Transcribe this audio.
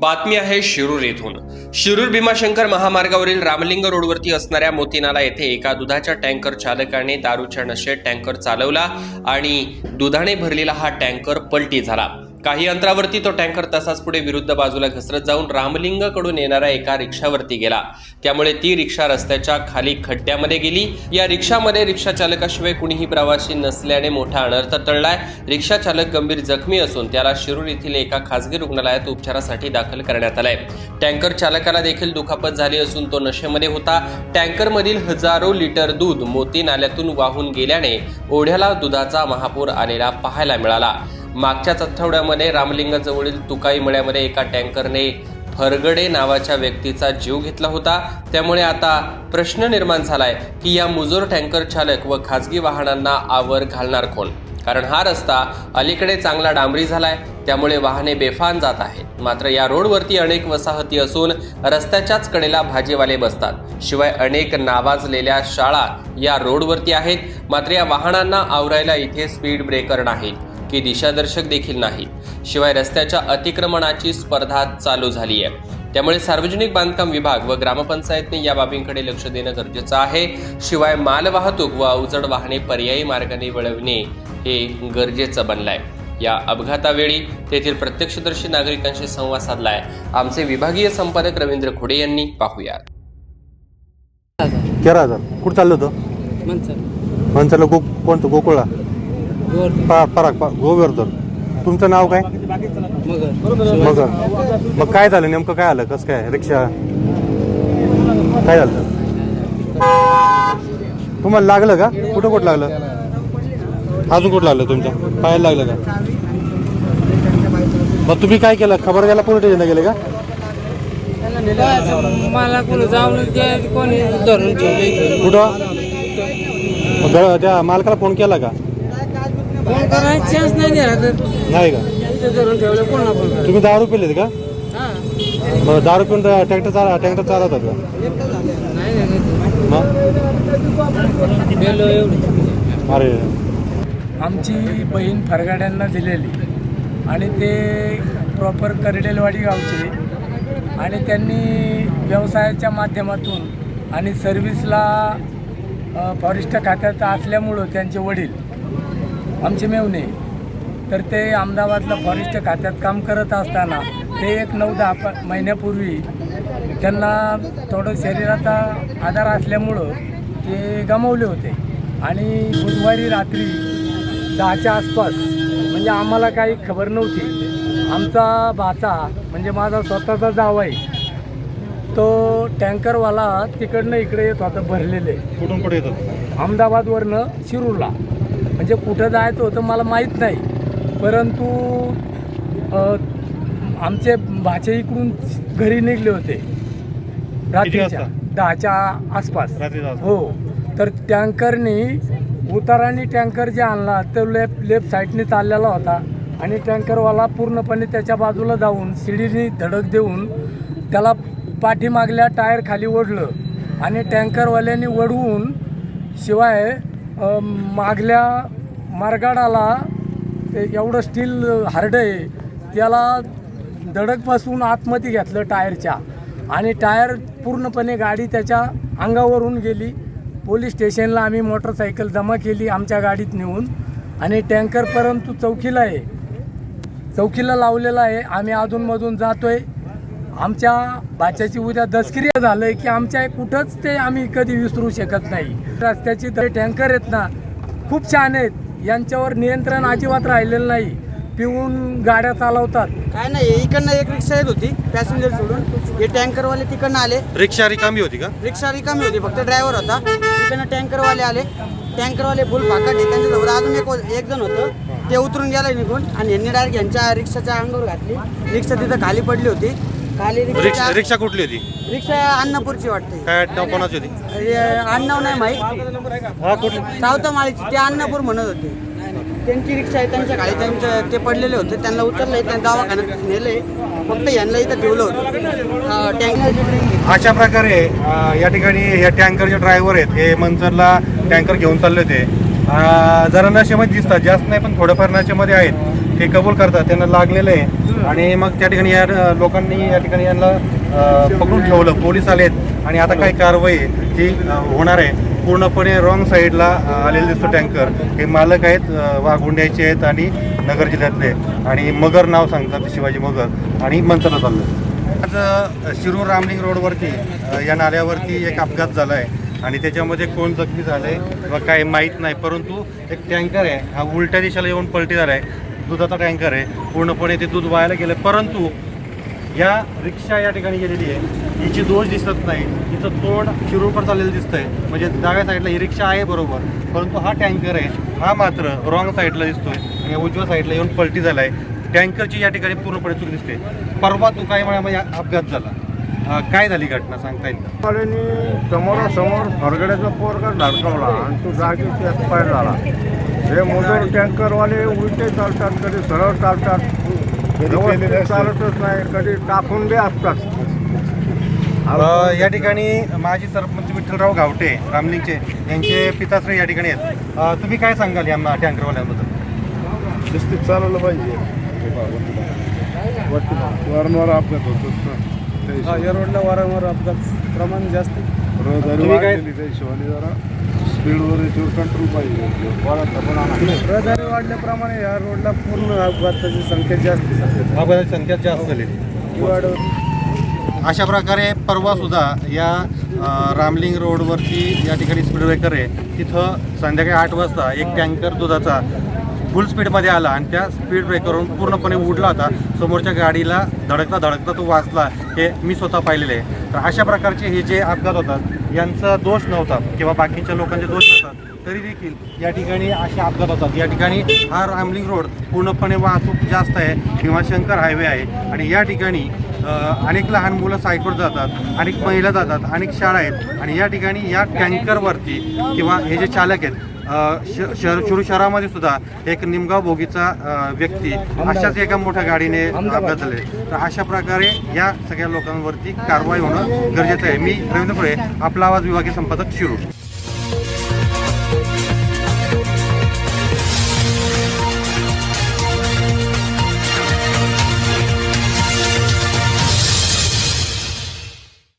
बातमी आहे शिरूर येथून. शिरूर भीमाशंकर महामार्गावरील रामलिंग रोडवरती असणाऱ्या मोतीनाला येथे एका दुधाच्या टँकर चालकाने दारूच्या नशेत टँकर चालवला आणि दुधाने भरलेला हा टँकर पलटी झाला. काही अंतरावरती तो टँकर तसाच पुढे विरुद्ध बाजूला घसरत जाऊन रामलिंगकडून येणाऱ्या एका रिक्षावरती गेला. त्यामुळे ती रिक्षा रस्त्याच्या खाली खड्ड्यामध्ये गेली. या रिक्षामध्ये रिक्षा चालकाशिवाय कुणीही प्रवासी नसल्याने मोठा अनर्थ टळलाय. रिक्षा चालक गंभीर जखमी असून त्याला शिरूर येथील एका खासगी रुग्णालयात उपचारासाठी दाखल करण्यात आलाय. टँकर चालकाला देखील दुखापत झाली असून तो नशेमध्ये होता. टँकरमधील हजारो लिटर दूध मोती नाल्यातून वाहून गेल्याने ओढ्याला दुधाचा महापूर आलेला पाहायला मिळाला. मागच्याच आठवड्यामध्ये रामलिंगाजवळील तुकाई मळ्यामध्ये एका टँकरने फरगडे नावाच्या व्यक्तीचा जीव घेतला होता. त्यामुळे आता प्रश्न निर्माण झालाय की या मुजोर टँकर चालक व खाजगी वाहनांना आवर घालणार कोण? कारण हा रस्ता अलीकडे चांगला डांबरी झालाय त्यामुळे वाहने बेफान जात आहेत. मात्र या रोडवरती अनेक वसाहती असून रस्त्याच्याच कडेला भाजीवाले बसतात. शिवाय अनेक नावाजलेल्या शाळा या रोडवरती आहेत. मात्र या वाहनांना आवरायला इथे स्पीड ब्रेकर नाहीत. की दिशादर्शक देखील नाही शिवाय रस्त्याच्या अतिक्रमणाची स्पर्धा चालू झाली आहे त्यामुळे सार्वजनिक बांधकाम विभाग व ग्रामपंचायतने या बाबींकडे लक्ष देणं गरजेचं आहे. शिवाय मालवाहतूक व अवजड वाहने पर्यायी मार्गाने वळवणे हे गरजेचं बनलंय. या अपघातावेळी तेथील प्रत्यक्षदर्शी नागरिकांशी संवाद साधलाय. आमचे विभागीय संपादक रवींद्र खुडे यांनी पाहुयात. तेरा हजार. कुठं चाललं होतं? मनसर. मनसरला गो कोणतं? गोकुळा गोर पा पराग पा गोवर्धन. तुमचं नाव काय? मगर. मग मग काय झालं? नेमकं काय आलं? कसं काय? रिक्षा? काय झालं? तुम्हाला लागलं का? कुठं कुठं लागलं? अजून कुठं लागलं तुमच्या पायाला लागलं का? मग तुम्ही काय केलं? खबर घ्यायला पोलीस स्टेशनला गेले का? मला कुठं जाऊन ते कोणी धरून ठेवले कुठं? मग घ- त्या मालकाला फोन केला का? फोन करायचा? चान्स नाही दिला तर नाही का? इथे धरून ठेवलं फोन तुम्ही दारू पिलेत का? हा. मग दारू पिऊन ट्रॅक्टर चाला ट्रॅक्टर चालवतात का? नाही नाही, नाही. मग? गेलो एवढी. अरे. आमची बहीण फरगाड्यांना दिलेली. आणि ते प्रॉपर करडेलवाडी गावचे. आणि त्यांनी व्यवसायाच्या माध्यमातून आणि सर्व्हिसला अ, फॉरेस्ट खात्यात असल्यामुळं त्यांचे वडील आमचे मेवणे. तर ते अहमदाबादला फॉरेस्ट खात्यात काम करत असताना ते एक नऊ दहा प महिन्यापूर्वी त्यांना थोडं शरीराचा आधार असल्यामुळं ते गमावले होते. आणि बुधवारी रात्री दहाच्या आसपास म्हणजे आम्हाला काही खबर नव्हती. आमचा भाचा म्हणजे माझा स्वतःचा जावाई तो टँकरवाला तिकडनं इकडे येत होता भरलेले. कुठून कुठे येतात अहमदाबादवरनं शिरूरला. म्हणजे कुठं जायचं होतं मला माहीत नाही. परंतु आमचे भाचे इकडून घरी निघले होते. रात्रीच्या? दहाच्या आसपास? हो. तर टँकरनी उताराने टँकर जे आणला तो लेफ्ट लेफ्ट साईडने चाललेला होता. आणि टँकरवाला पूर्णपणे त्याच्या बाजूला जाऊन शिडीने धडक देऊन त्याला पाठीमागल्या टायर खाली ओढलं. आणि टँकरवाल्याने वडवून शिवाय मागल्या मार्गाडाला ते एवढं स्टील हार्ड आहे त्याला दडकपासून आतमध्ये घेतलं टायरच्या. आणि टायर पूर्णपणे गाडी त्याच्या अंगावरून गेली. पोलीस स्टेशनला आम्ही मोटरसायकल जमा केली आमच्या गाडीत नेऊन. आणि टँकर परंतु चौकीला आहे. चौकीला लावलेला आहे. आम्ही अधूनमधून जातो आहे आमच्या भाच्याची उद्या दसक्रिया झालंय की आमच्या कुठंच ते आम्ही कधी विसरू शकत नाही. रस्त्याची तर टँकर आहेत ना खूप छान आहेत. यांच्यावर नियंत्रण अजिबात राहिलेलं नाही. पिऊन गाड्या चालवतात. काय नाही इकडनं एक रिक्षा येत होती पॅसेंजर सोडून. हे टँकरवाले तिकडनं आले. रिक्षा रिकामी होती का? रिक्षा रिकामी होती फक्त ड्रायव्हर होता. तिकडनं टँकरवाले आले. टँकरवाले फुल फाकट त्यांच्यासोबत अजून एक एक जण होतं. ते उतरून गेलं निघून आणि यांनी डायरेक्ट यांच्या रिक्षाच्या अंगावर घातली. रिक्षा तिथं खाली पडली होती. खाली रिक्षा रिक्षा रिक्षा कुठली होती? रिक्षा अन्नपूरची वाटते. काय नाव कोणाची होती? अरे, आडनाव नाही माहीत. हा कुठली? सावतामाळीची ते अन्नपूर म्हणत होते. त्यांची रिक्षा आहे त्यांच्या खाली त्यांचं ते पडलेले होते त्यांना उचललंय त्यांना दवाखान्यात नेलंय फक्त यांना इथं ठेवलं होतं. टँकर अशा प्रकारे अ, या ठिकाणी या टँकरचे ड्रायव्हर आहेत हे मंचरला टँकर घेऊन चालले होते. अ, जरा नशेमध्ये दिसतात जास्त नाही पण थोडंफार नशेमध्ये आहेत. ते कबूल करतात त्यांना लागलेलं आहे. आणि मग त्या ठिकाणी या लोकांनी या ठिकाणी यांना पकडून ठेवलं पोलीस आलेत. आणि आता काय कारवाई अ, होणार आहे पूर्णपणे रॉंग साईडला आलेला दिसतो टँकर हे मालक आहेत वाघुंड्याचे आहेत आणि नगर जिल्ह्यातले आणि मगर नाव सांगतात शिवाजी मगर. आणि मंचला चाललं आज शिरूर रामलिंग रोडवरती या नाल्यावरती एक अपघात झाला आहे आणि त्याच्यामध्ये कोण जखमी झालं आहे किंवा काय माहीत नाही. परंतु एक टँकर आहे. हा उलट्या दिशेला येऊन पलटी झाला आहे. दुधाचा टँकर आहे. पूर्णपणे ते दूध वायाला गेलं. परंतु या रिक्षा या ठिकाणी गेलेली आहे. हिची दोष दिसत नाही. हिचं तोंड शिरूरपर चाललेलं दिसतंय. म्हणजे डाव्या साईडला ही रिक्षा आहे बरोबर. परंतु हा टँकर आहे. हा मात्र रॉंग साईडला दिसतोय. आणि उजव्या साईडला येऊन पलटी झाला आहे टँकरची या ठिकाणी पूर्णपणे चूक दिसते. परवा तू काही वेळामध्ये अपघात झाला. काय झाली घटना? सांगता येईल समोरासमोर फरगड्याचा पोरगा धडकवला आणि तो जागीच एक्सपायर झाला हे मोटर टँकरवाले उलटे चालतात कधी सरळ चालतात. व्यवस्थित चालतच नाही कधी टाकून बी असतात. अं, या ठिकाणी माजी सरपंच विठ्ठलराव घावटे रामलिंगचे यांचे पिताश्री या ठिकाणी आहेत. तुम्ही काय सांगाल या टँकरवाल्यांबद्दल? शिस्तीत चालवलं पाहिजे. वारंवार अपघात होतो या रोडला वारंवार अपघात प्रमाण जास्त. हिशोबाने जरा. स्पीडवर याच्यावर कंट्रोल पाहिजे रहदारी वाढल्याप्रमाणे या रोडला पूर्ण अपघाताची संख्या जास्त. अपघाताची संख्या जास्त झाली. अशा प्रकारे परवा सुद्धा या अ, रामलिंग रोडवरती या ठिकाणी स्पीड ब्रेकर आहे. तिथं संध्याकाळी आठ वाजता एक टँकर दुधाचा फुल स्पीडमध्ये आला आणि त्या स्पीड ब्रेकरवरून पूर्णपणे उडला होता. समोरच्या गाडीला धडकता धडकता तो वाचला. हे मी स्वतः पाहिलेले आहे. तर अशा प्रकारचे हे जे अपघात होतात यांचा दोष नव्हता किंवा बाकीच्या लोकांचे दोष नव्हतात तरी देखील या ठिकाणी असे अपघात होतात. या ठिकाणी हा रामलिंग रोड पूर्णपणे वाहतूक जास्त आहे. किंवा शंकर हायवे आहे. आणि या ठिकाणी अनेक लहान मुलं सायकल जातात अनेक महिला जातात अनेक शाळा आहेत. आणि या ठिकाणी या टँकरवरती किंवा हे जे चालक आहेत शहर शिरूर शहरामध्ये सुद्धा एक निमगाव भोगीचा अ, व्यक्ती अशाच एका मोठ्या गाडीने अपघात झाले तर अशा प्रकारे या सगळ्या लोकांवरती कारवाई होणं गरजेचं आहे. मी रवींद्र फुले आपला आवाज विभागीय संपादक शिरूर.